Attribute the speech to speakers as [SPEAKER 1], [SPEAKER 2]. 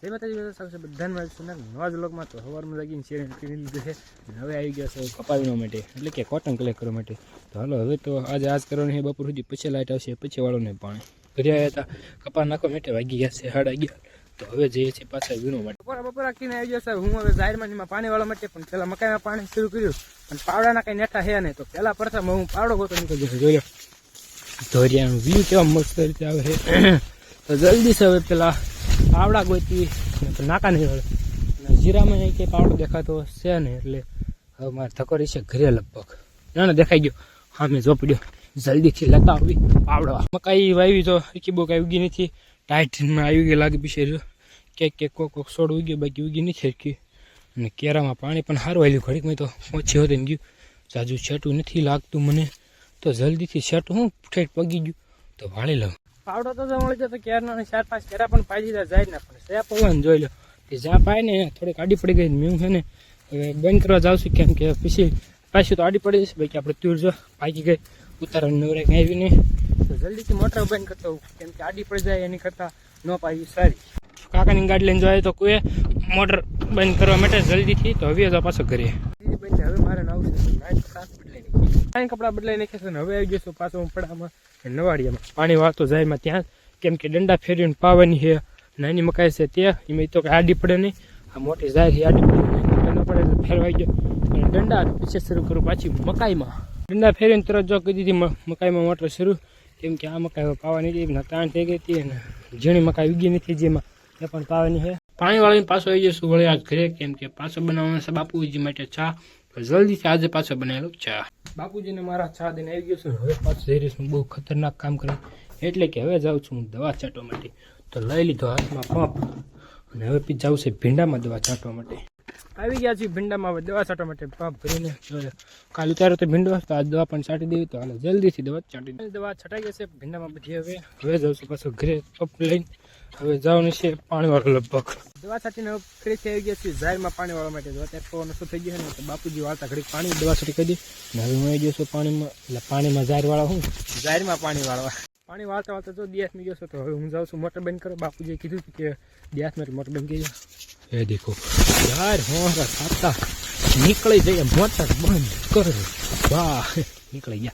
[SPEAKER 1] તે માતાજી સાથે બધાને મારી સુનાર નવા જ લોકમાં તો સવારમાં લાગીને શેર કરી લીધું છે. હવે આવી ગયા છે કપાવીનો માટે, એટલે કે કોટન કલેક્ટ કરવા માટે. તો હાલો, હવે તો આજે આજ કરવાની છે બપોર સુધી, પછી લાઇટ આવશે, પછી વાળોને પાણી. ઘરે આવ્યા હતા, કપા નાખવા માટે વાગી ગયા છે સાડા અગિયાર. તો હવે જઈએ છીએ પાછા વીણો માટે. બપોરા બપોરા કીને આવી ગયા સાહેબ હું હવે જાહેરમાં એમાં પાણી વાળવા માટે, પણ પેલા મકાઈમાં પાણી શરૂ કર્યું. અને પાવડાના કઈ નેઠા હે નહીં, તો પેલા પ્રથમ હું પાવડો ગોતો નીકળી ગયો. જોયો ધોરિયાનું વ્યૂ કેવા મસ્ત રીતે આવે છે. તો જલ્દી છે હવે પેલા પાવડા ગોતી. નાકા નહીં વળે અને જીરામાં અહીં કંઈ પાવડો દેખાતો છે ને એટલે હવે મારે ધક્કો છે ઘરે લગભગ. ના દેખાઈ ગયો. હા, મેં ઝોપડ્યો જલ્દીથી લેતા આવી પાવડો મકાઈ વાવી તો એકી બહુ કાંઈ ઉગી નથી. ટાઈટમાં આવી ગઈ લાગે પીછે કેક કેક કોક કોક સોડ ઉગી, બાકી ઉગી નથી હરકી અને કેરામાં પાણી પણ સારું આવ્યું ઘડીકમાં તો ઓછી હોતી ગયું. જાજુ છેટું નથી લાગતું મને. તો જલ્દીથી છેટું. હું ઠેઠ પગી ગયું. તો વાળી લઉં. પાવડો તો મળી જતો કેરનો ચાર પાંચ કેરા પણ પાઈ દીધા, જાય ના પણ સેપ પવન જોઈ લો કે જ્યાં પાય ને, થોડીક આડી પડી ગઈ મેં છે ને, હવે બંધ કરવા જાઉં છું કેમ કે પછી પાછું તો આડી પડી જશે. બાકી આપણે તુર જો પાકી ગઈ. ઉતારવાનું નવરે કંઈ આવી નહીં તો જલ્દીથી મોટર બંધ કરતો કેમ કે આડી પડી જાય એની કરતાં ન પાવી સારી. કાકાની ગાડી લઈને જવાય તો કોઈ મોટર બંધ કરવા માટે જલ્દીથી, તો હવે તો પાછો ઘરે. બંધ હવે મારે નવું છે. કાંઈ કપડાં બદલાઈ નાખ્યા છે ને હવે આવી જશું પાછો હું પડામાં પાણી વાળતો જાયમાં ત્યાં કેમ કે દંડા ફેરીને પાવાની છે, નાની મકાઈ છે તે એમાં તો આડી પડે નહીં. આ મોટી જાય છે, આડી પડે ન પડે ફેરવાઈ ગયો. દંડા પછી શરૂ કરું પાછી મકાઈમાં. દંડા ફેરીને તરત જો કરી દીધી મકાઈમાં મોટર શરૂ. કેમ કે આ મકાઈ પાવાની હતી તાણ થઈ ગઈ હતી અને ઝીણી મકાઈ ઉગી નથી જેમાં. એ પણ પાવાની છે. પાણી વાળીને પાછો આવી જશું વળી આજ ઘરે, કેમ કે પાછો બનાવવાનો છે બાપુજી માટે ચા. તો જલ્દીથી આજે પાછો બનાવેલો ચા. બાપુજીને મારા ચા દઈને આવી ગયો છું. હવે પાછું જઈ રહીશ બહુ ખતરનાક કામ કરે. એટલે કે હવે જાઉં છું હું દવા છાંટવા માટે. તો લઈ લીધો હાથમાં પંપ. અને હવે પછી જાઉં છે ભીંડામાં દવા છાંટવા માટે. આવી ગયા છીએ ભીંડામાં હવે દવા છાંટવા માટે પંપ ભરીને. કાલ ઉતારો તો ભીંડો. તો આ દવા પણ છાંટી દેવી તો હાલ જલ્દીથી દવા છાંટી દવા છટાઈ ગઈ છે ભીંડામાં બધી હવે. હવે જાઉં છું પાછો ઘરે પંપ લઈને. હવે જવાનું છે પાણીવાળો લગભગ. દવા છાંટીને ફ્રી થઈ ગયા છીએ ઝારમાં પાણી વાળવા માટે અત્યારે પવન શું થઈ ગયો છે ને બાપુજી વાળતા ઘડીક પાણી દવા છાંટી કરી દે. હવે હું આવી ગયો છું પાણીમાં, એટલે પાણીમાં જાહેર વાળા હું. ઝારમાં પાણી વાળવા પાણી વાળતા વાળતા જો દિયાસ મી ગયો છો, તો હવે હું જાઉં છું મોટર બંધ કરો બાપુજીએ કીધું કે દિયાસમાં એટલે મોટર બંધ કરી એ દેખો, યાર હોરા ખાતા. નીકળી જઈએ, મોટર બંધ કરો. વાહ, નીકળી ગયા.